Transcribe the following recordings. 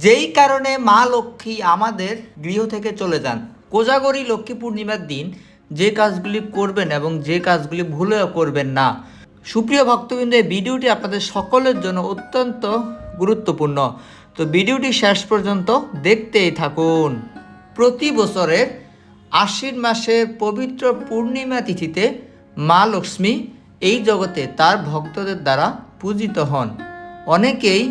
যেই কারণে মা লক্ষ্মী আমাদের গৃহ থেকে চলে যান। কোজাগরী লক্ষ্মী পূর্ণিমার দিন যে কাজগুলি করবেন এবং যে কাজগুলি ভুলেও করবেন না। সুপ্রিয় ভক্তবৃন্দ, এই ভিডিওটি আপনাদের সকলের জন্য অত্যন্ত গুরুত্বপূর্ণ। তো ভিডিওটি শেষ পর্যন্ত দেখতেই থাকুন। প্রতি বছরের আশ্বিন মাসের পবিত্র পূর্ণিমা তিথিতে মা লক্ষ্মী এই জগতে তার ভক্তদের দ্বারা পূজিত হন। অনেকেই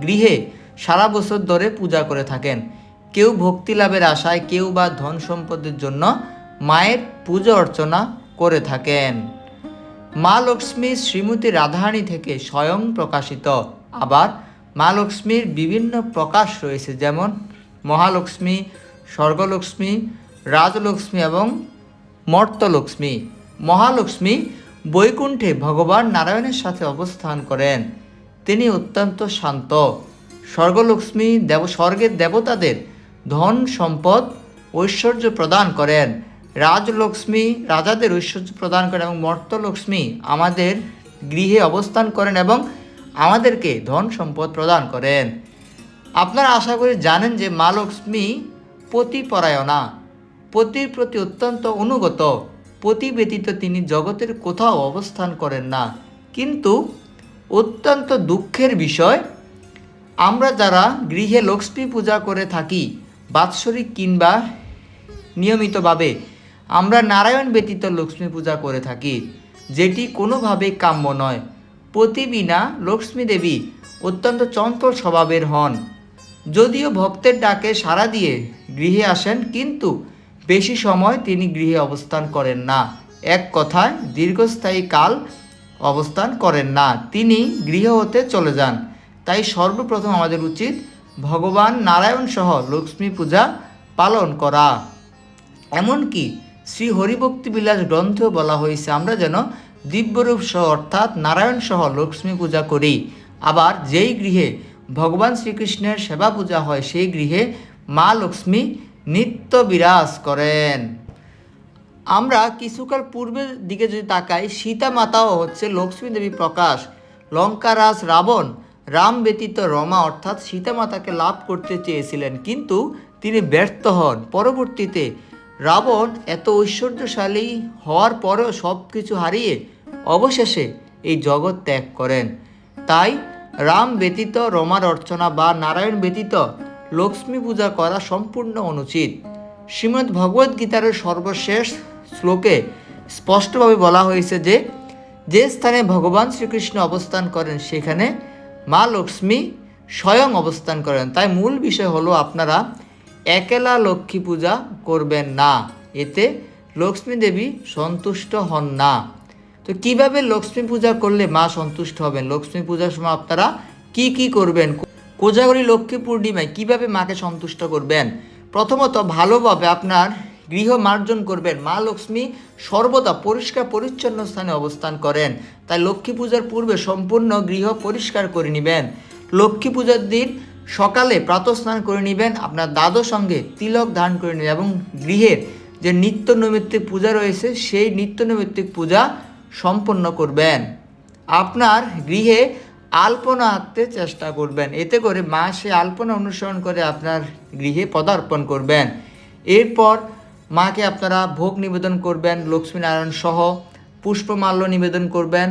গৃহে সারা বছর ধরে পূজা করে থাকেন। কেউ ভক্তি লাভের আশায়, কেউ বা ধন সম্পদের জন্য মায়ের পূজা অর্চনা করে থাকেন। মা লক্ষ্মী শ্রীমতী রাধারানী থেকে স্বয়ং প্রকাশিত। আবার মা লক্ষ্মীর বিভিন্ন প্রকাশ রয়েছে, যেমন মহালক্ষ্মী, স্বর্গলক্ষ্মী, রাজলক্ষ্মী এবং মর্তলক্ষ্মী। মহালক্ষ্মী বৈকুণ্ঠে ভগবান নারায়ণের সাথে অবস্থান করেন। তিনি অত্যন্ত শান্ত। স্বর্গলক্ষ্মী দেব, স্বর্গের দেবতাদের ধন, সম্পদ, ঐশ্বর্য প্রদান করেন। রাজলক্ষ্মী রাজাদের ঐশ্বর্য প্রদান করেন এবং মর্তলক্ষ্মী আমাদের গৃহে অবস্থান করেন এবং আমাদেরকে ধন, সম্পদ প্রদান করেন। আপনারা আশা করি জানেন যে মা লক্ষ্মী পতিপরায়ণা। পতির প্রতি অত্যন্ত অনুগত। পতি ব্যতীত তিনি জগতের কোথাও অবস্থান করেন না। কিন্তু অত্যন্ত দুঃখের বিষয় আমরা যারা গৃহে লক্ষ্মী পূজা করে থাকি, বাৎসরিক কিংবা নিয়মিতভাবে, আমরা নারায়ণ ব্যতীত লক্ষ্মী পূজা করে থাকি, যেটি কোনোভাবেই কাম্য নয়। প্রতিবিনা লক্ষ্মী দেবী অত্যন্ত চঞ্চল স্বভাবের হন। যদিও ভক্তের ডাকে সাড়া দিয়ে গৃহে আসেন, কিন্তু বেশি সময় তিনি গৃহে অবস্থান করেন না। এক কথায়, দীর্ঘস্থায়ী কাল অবস্থান করেন না। তিনি গৃহ হতে চলে যান। তাই সর্বপ্রথম আমাদের উচিত ভগবান নারায়ণ সহ লক্ষ্মী পূজা পালন করা। এমনকি শ্রী হরিভক্তি বিলাস গ্রন্থেও বলা হয়েছে, আমরা যেন দিব্যরূপ সহ অর্থাৎ নারায়ণ সহ লক্ষ্মী পূজা করি। আবার যেই গৃহে ভগবান শ্রীকৃষ্ণের সেবা পূজা হয়, সেই গৃহে মা লক্ষ্মী নিত্য বিরাজ করেন। আমরা কিছুকাল পূর্বের দিকে যদি তাকাই, সীতা মাতাও হচ্ছে লক্ষ্মী দেবী প্রকাশ, লঙ্কারাজ, রাবণ রাম ব্যতীত রমা অর্থাৎ সীতা মাতাকে লাভ করতে চেয়েছিলেন। কিন্তু তিনি ব্যর্থ হন। পরবর্তীতে রাবণ এত ঐশ্বর্যশালী হওয়ার পরেও সব কিছু হারিয়ে অবশেষে এই জগৎ ত্যাগ করেন। তাই রাম ব্যতীত রমার অর্চনা বা নারায়ণ ব্যতীত লক্ষ্মী পূজা করা সম্পূর্ণ অনুচিত। শ্রীমদ্ ভগবদ্ গীতার সর্বশেষ শ্লোকে স্পষ্টভাবে বলা হয়েছে যে যে স্থানে ভগবান শ্রীকৃষ্ণ অবস্থান করেন, সেখানে মা লক্ষ্মী স্বয়ং অবস্থান করেন। তাই মূল বিষয় হলো আপনারা একেলা লক্ষ্মী পূজা করবেন না। এতে লক্ষ্মী দেবী সন্তুষ্ট হন না। তো কীভাবে লক্ষ্মী পূজা করলে মা সন্তুষ্ট হবেন? লক্ষ্মী পূজার সময় আপনারা কি কি করবেন? কোজাগরী লক্ষ্মী পূর্ণিমায় কীভাবে মাকে সন্তুষ্ট করবেন? প্রথমত ভালোভাবে আপনার গৃহ মার্জন করবেন। মা লক্ষ্মী সর্বদা পরিষ্কার পরিচ্ছন্ন স্থানে অবস্থান করেন। তাই লক্ষ্মী পূজার পূর্বে সম্পূর্ণ গৃহ পরিষ্কার করে নেবেন। লক্ষ্মী পূজার দিন সকালে প্রাতঃস্নান করে নেবেন, আপনার দাদর সঙ্গে তিলক ধারণ করে নেবেন এবং গৃহের যে নিত্য নৈমিত্তিক পূজা রয়েছে, সেই নিত্য নৈমিত্তিক পূজা সম্পন্ন করবেন। আপনার গৃহে আলপনা আঁকতে চেষ্টা করবেন। এতে করে মা সে আলপনা অনুসরণ করে আপনার গৃহে পদার্পণ করবেন। এরপর মাকে আপনারা ভোগ নিবেদন করবেন, লক্ষ্মীনারায়ণ সহ পুষ্পমাল্য নিবেদন করবেন,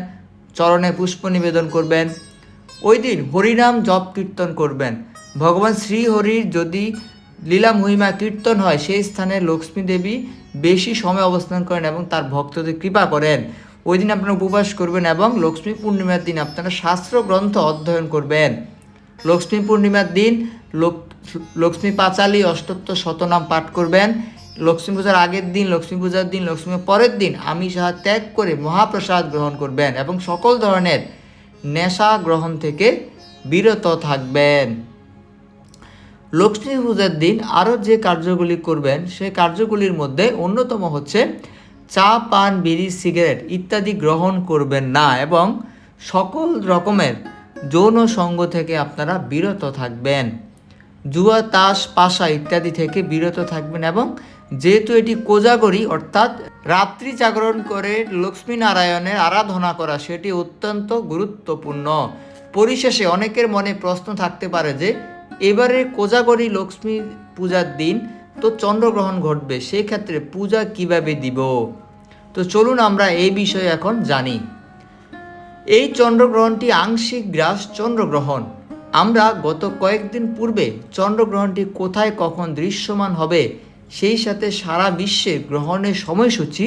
চরণে পুষ্প নিবেদন করবেন। ওই দিন হরিনাম জপ কীর্তন করবেন। ভগবান শ্রী হরির যদি লীলা মহিমা কীর্তন হয়, সেই স্থানে লক্ষ্মী দেবী বেশি সময় অবস্থান করেন এবং তার ভক্তদের কৃপা করেন। ওই দিন আপনারা উপবাস করবেন এবং লক্ষ্মী পূর্ণিমার দিন আপনারা শাস্ত্র গ্রন্থ অধ্যয়ন করবেন। লক্ষ্মী পূর্ণিমার দিন লক্ষ্মী পাঁচালী অষ্টত্ব শতনাম পাঠ করবেন। লক্ষ্মী পূজার আগের দিন, লক্ষ্মী পূজার দিন, লক্ষ্মী পরের দিন আমিষ আহার ত্যাগ করে মহাপ্রসাদ গ্রহণ করবেন এবং সকল ধরনের নেশা গ্রহণ থেকে বিরত থাকবেন। লক্ষ্মী পূজার দিন আরও যে কার্যগুলি করবেন সেই কার্যগুলির মধ্যে অন্যতম হচ্ছে চা, পান, বিড়ি, সিগারেট ইত্যাদি গ্রহণ করবেন না এবং সকল রকমের যৌন সঙ্গ থেকে আপনারা বিরত থাকবেন। জুয়া, তাস, পাশা ইত্যাদি থেকে বিরত থাকবেন এবং যেহেতু এটি কোজাগরি, অর্থাৎ রাত্রি জাগরণ করে লক্ষ্মী নারায়ণের আরাধনা করা, সেটি অত্যন্ত গুরুত্বপূর্ণ। পরিশেষে অনেকের মনে প্রশ্ন থাকতে পারে যে এবারে কোজাগরী লক্ষ্মী পূজার দিন তো চন্দ্রগ্রহণ ঘটবে সেই ক্ষেত্রে পূজা কীভাবে দিব? তো চলুন আমরা এই বিষয়ে এখন জানি। এই চন্দ্রগ্রহণটি আংশিক গ্রাস চন্দ্রগ্রহণ। আমরা গত কয়েকদিন পূর্বে চন্দ্রগ্রহণটি কোথায় কখন দৃশ্যমান হবে সেই সাথে সারা বিশ্বে গ্রহণের সময়সূচি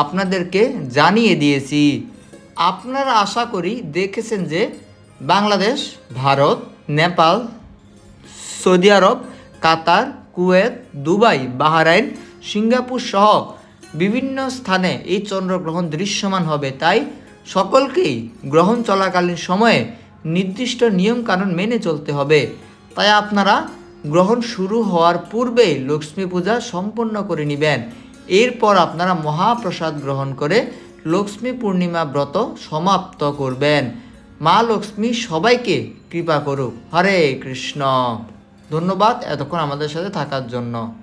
আপনাদেরকে জানিয়ে দিয়েছি। আপনারা আশা করি দেখেছেন যে Bangladesh, Bharat, Nepal, Saudi Arab, Qatar, Kuwait, Dubai, Bahrain, Singapore সহ বিভিন্ন স্থানে এই চন্দ্রগ্রহণ দৃশ্যমান হবে। তাই সকলকেই গ্রহণ চলাকালীন সময়ে নির্দিষ্ট নিয়মকানুন মেনে চলতে হবে। তাই আপনারা গ্রহণ শুরু হওয়ার পূর্বেই লক্ষ্মী পূজা সম্পন্ন করে নেবেন। এরপর আপনারা মহাপ্রসাদ গ্রহণ করে লক্ষ্মী পূর্ণিমা ব্রত সমাপ্ত করবেন। মা লক্ষ্মী সবাইকে কৃপা করুক। হরে কৃষ্ণ। ধন্যবাদ এতক্ষণ আমাদের সাথে থাকার জন্য।